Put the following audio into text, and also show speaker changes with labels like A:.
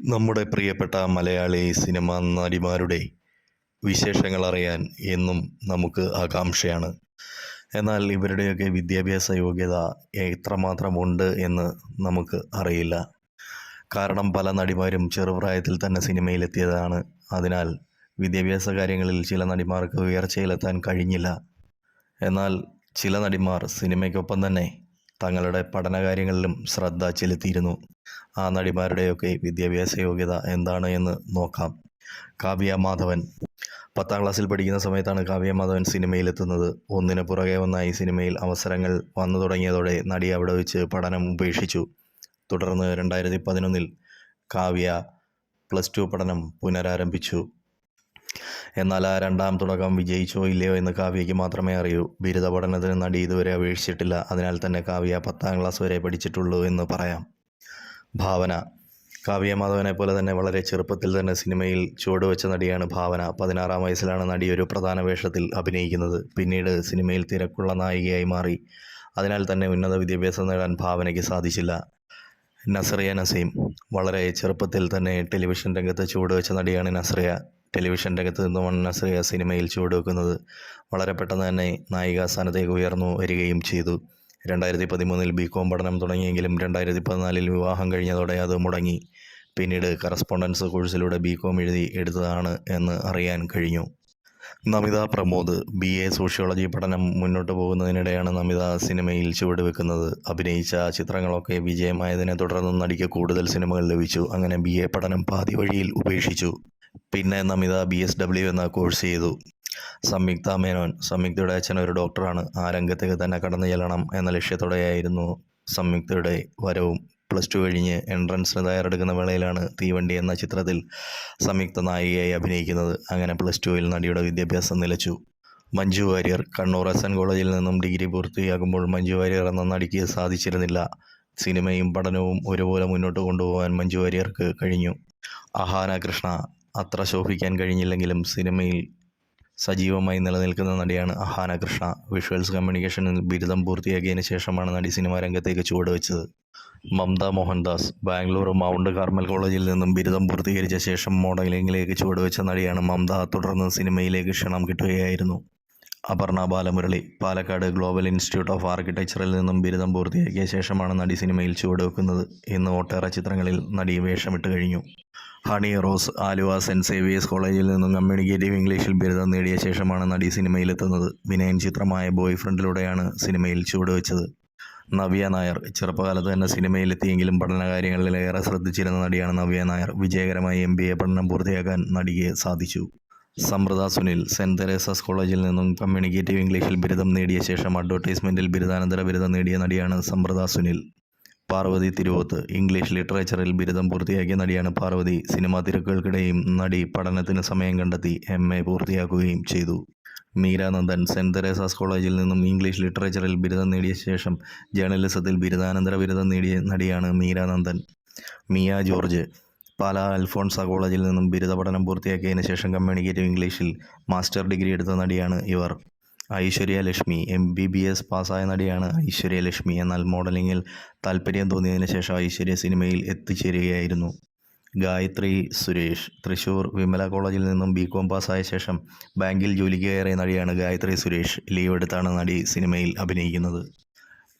A: നമ്മുടെ പ്രിയപ്പെട്ട മലയാളി സിനിമാ നടിമാരുടെ വിശേഷങ്ങൾ അറിയാൻ എന്നും നമുക്ക് ആകാംക്ഷയാണ്. എന്നാൽ ഇവരുടെയൊക്കെ വിദ്യാഭ്യാസ യോഗ്യത എത്രമാത്രമുണ്ട് എന്ന് നമുക്ക് അറിയില്ല. കാരണം പല നടിമാരും ചെറുപ്രായത്തിൽ തന്നെ സിനിമയിലെത്തിയതാണ്. അതിനാൽ വിദ്യാഭ്യാസ കാര്യങ്ങളിൽ ചില നടിമാർക്ക് ഉയർച്ചയിലെത്താൻ കഴിഞ്ഞില്ല. എന്നാൽ ചില നടിമാർ സിനിമയ്ക്കൊപ്പം തന്നെ തങ്ങളുടെ പഠനകാര്യങ്ങളിലും ശ്രദ്ധ ചെലുത്തിയിരുന്നു. ആ നടിമാരുടെയൊക്കെ വിദ്യാഭ്യാസ യോഗ്യത എന്താണ് എന്ന് നോക്കാം. കാവ്യ മാധവൻ. പത്താം ക്ലാസ്സിൽ പഠിക്കുന്ന സമയത്താണ് കാവ്യ മാധവൻ സിനിമയിലെത്തുന്നത്. ഒന്നിനു പുറകെ ഒന്നായി സിനിമയിൽ അവസരങ്ങൾ വന്നു തുടങ്ങിയതോടെ നടി അവിടെ വെച്ച് പഠനം ഉപേക്ഷിച്ചു. തുടർന്ന് രണ്ടായിരത്തി പതിനൊന്നിൽ കാവ്യ പ്ലസ് ടു പഠനം പുനരാരംഭിച്ചു. എന്നാൽ ആ രണ്ടാം തുടക്കം വിജയിച്ചോ ഇല്ലയോ എന്ന് കാവ്യയ്ക്ക് മാത്രമേ അറിയൂ. ബിരുദ പഠനത്തിന് നടി ഇതുവരെ അപേക്ഷിച്ചിട്ടില്ല. അതിനാൽ തന്നെ കാവ്യ പത്താം ക്ലാസ് വരെ പഠിച്ചിട്ടുള്ളൂ എന്ന് പറയാം. ഭാവന. കാവ്യ മാധവനെ പോലെ തന്നെ വളരെ ചെറുപ്പത്തിൽ തന്നെ സിനിമയിൽ ചുവടുവെച്ച നടിയാണ് ഭാവന. പതിനാറാം വയസ്സിലാണ് നടി ഒരു പ്രധാന വേഷത്തിൽ അഭിനയിക്കുന്നത്. പിന്നീട് സിനിമയിൽ തിരക്കുള്ള നായികയായി മാറി. അതിനാൽ തന്നെ ഉന്നത വിദ്യാഭ്യാസം നേടാൻ ഭാവനയ്ക്ക് സാധിച്ചില്ല. നസ്രിയ നസീം. വളരെ ചെറുപ്പത്തിൽ തന്നെ ടെലിവിഷൻ രംഗത്ത് ചുവടുവെച്ച നടിയാണ് നസ്രിയ. ടെലിവിഷൻ രംഗത്ത് നിന്ന് വണ്ണ ശ്രേയ സിനിമയിൽ ചുവടുവെക്കുന്നത് വളരെ പെട്ടെന്ന് തന്നെ നായികാ സ്ഥാനത്തേക്ക് ഉയർന്നു വരികയും ചെയ്തു. രണ്ടായിരത്തി പതിമൂന്നിൽ ബി കോം പഠനം തുടങ്ങിയെങ്കിലും രണ്ടായിരത്തി പതിനാലിൽ വിവാഹം കഴിഞ്ഞതോടെ അത് മുടങ്ങി. പിന്നീട് കറസ്പോണ്ടൻസ് കോഴ്സിലൂടെ ബി കോം എഴുതി എടുത്തതാണ് എന്ന് അറിയാൻ കഴിഞ്ഞു. Namitha Pramod B A sociology പഠനം മുന്നോട്ട് പോകുന്നതിനിടെയാണ് നമിത സിനിമയിൽ ചുവടുവെക്കുന്നത്. അഭിനയിച്ച ചിത്രങ്ങളൊക്കെ വിജയമായതിനെ തുടർന്ന് നടിക്ക് കൂടുതൽ സിനിമകൾ ലഭിച്ചു. അങ്ങനെ ബി എ പഠനം പാതി വഴിയിൽ ഉപേക്ഷിച്ചു. പിന്നെ നമിത ബി എസ് ഡബ്ല്യു എന്ന കോഴ്സ് ചെയ്തു. സംയുക്ത മേനോൻ സംയുക്തയുടെ അച്ഛൻ ഒരു ഡോക്ടറാണ് ആ രംഗത്തേക്ക് തന്നെ കടന്നു ചെല്ലണം എന്ന ലക്ഷ്യത്തോടെയായിരുന്നു സംയുക്തയുടെ വരവും. പ്ലസ് ടു കഴിഞ്ഞ് എൻട്രൻസിന് തയ്യാറെടുക്കുന്ന വേളയിലാണ് തീവണ്ടി എന്ന ചിത്രത്തിൽ സംയുക്ത നായികയായി അഭിനയിക്കുന്നത്. അങ്ങനെ പ്ലസ് ടുവിൽ നടിയുടെ വിദ്യാഭ്യാസം നിലച്ചു. മഞ്ജു വാര്യർ കണ്ണൂർ എസ് എൻ കോളേജിൽ നിന്നും ഡിഗ്രി പൂർത്തിയാകുമ്പോൾ മഞ്ജു വാര്യർ എന്ന നടിക്ക് സാധിച്ചിരുന്നില്ല. സിനിമയും പഠനവും ഒരുപോലെ മുന്നോട്ട് കൊണ്ടുപോകാൻ മഞ്ജു വാര്യർക്ക് കഴിഞ്ഞു. അഹാന കൃഷ്ണ അത്ര ശോഭിക്കാൻ കഴിഞ്ഞില്ലെങ്കിലും സിനിമയിൽ സജീവമായി നിലനിൽക്കുന്ന നടിയാണ് അഹാന കൃഷ്ണ. വിഷ്വൽസ് കമ്മ്യൂണിക്കേഷനിൽ ബിരുദം പൂർത്തിയാക്കിയതിന് ശേഷമാണ് നടി സിനിമാ രംഗത്തേക്ക് ചുവടുവെച്ചത്. മമത മോഹൻദാസ് ബാംഗ്ലൂർ മൗണ്ട് കാർമൽ കോളേജിൽ നിന്നും ബിരുദം പൂർത്തീകരിച്ച ശേഷം മോഡലിംഗിലേക്ക് ചുവടുവെച്ച നടിയാണ് മമത. തുടർന്ന് സിനിമയിലേക്ക് ക്ഷണം കിട്ടുകയായിരുന്നു. Aparna Balamurali Palakkad global institute of ആർക്കിടെക്ചറിൽ നിന്നും ബിരുദം പൂർത്തിയാക്കിയ ശേഷമാണ് നടി സിനിമയിൽ ചുവടുവെക്കുന്നത്. ഇന്ന് ഒട്ടേറെ ചിത്രങ്ങളിൽ നടി വേഷമിട്ട് കഴിഞ്ഞു. ഹണി റോസ് ആലുവ സെന്റ് സേവിയേഴ്സ് കോളേജിൽ നിന്നും കമ്മ്യൂണിക്കേറ്റീവ് ഇംഗ്ലീഷിൽ ബിരുദം നേടിയ ശേഷമാണ് നടി സിനിമയിലെത്തുന്നത്. വിനയൻ ചിത്രമായ ബോയ് ഫ്രണ്ടിലൂടെയാണ് സിനിമയിൽ ചുവടുവെച്ചത്. നവ്യ നായർ ചെറുപ്പകാലത്ത് തന്നെ സിനിമയിലെത്തിയെങ്കിലും പഠനകാര്യങ്ങളിൽ ഏറെ ശ്രദ്ധിച്ചിരുന്ന നടിയാണ് നവ്യ നായർ. വിജയകരമായി എം ബി എ പഠനം പൂർത്തിയാക്കാൻ നടിക്ക് സാധിച്ചു. സമൃത സുനിൽ സെന്റ് തെരേസസ് കോളേജിൽ നിന്നും കമ്മ്യൂണിക്കേറ്റീവ് ഇംഗ്ലീഷിൽ ബിരുദം നേടിയ ശേഷം അഡ്വർടൈസ്മെന്റിൽ ബിരുദാനന്തര ബിരുദം നേടിയ നടിയാണ് സമൃത സുനിൽ. പാർവതി തിരുവോത്ത് ഇംഗ്ലീഷ് ലിറ്ററേച്ചറിൽ ബിരുദം പൂർത്തിയാക്കിയ നടിയാണ് പാർവതി. സിനിമാ തിരക്കുകൾക്കിടയും നടി പഠനത്തിന് സമയം കണ്ടെത്തി എം എ പൂർത്തിയാക്കുകയും ചെയ്തു. മീരാനന്ദൻ സെന്റ് തെരേസാസ് കോളേജിൽ നിന്നും ഇംഗ്ലീഷ് ലിറ്ററേച്ചറിൽ ബിരുദം നേടിയ ശേഷം ജേർണലിസത്തിൽ ബിരുദാനന്തര ബിരുദം നേടിയ നടിയാണ് മീരാനന്ദൻ. മിയ ജോർജ് പാലാ അൽഫോൺസ കോളേജിൽ നിന്നും ബിരുദ പഠനം പൂർത്തിയാക്കിയതിന് ശേഷം കമ്മ്യൂണിക്കേറ്റീവ് ഇംഗ്ലീഷിൽ മാസ്റ്റർ ഡിഗ്രി എടുത്ത നടിയാണ് ഇവർ. Aishwarya Lekshmi M B B S പാസ്സായ നടിയാണ് ഐശ്വര്യ ലക്ഷ്മി. എന്നാൽ മോഡലിങ്ങിൽ താല്പര്യം തോന്നിയതിന് ശേഷം ഐശ്വര്യ സിനിമയിൽ എത്തിച്ചേരുകയായിരുന്നു. ഗായത്രി സുരേഷ് തൃശൂർ വിമല കോളേജിൽ നിന്നും ബി കോം പാസ്സായ ശേഷം ബാങ്കിൽ ജോലിക്ക് കയറിയ നടിയാണ് ഗായത്രി സുരേഷ്. ലീവ് എടുത്താണ് നടി സിനിമയിൽ അഭിനയിക്കുന്നത്.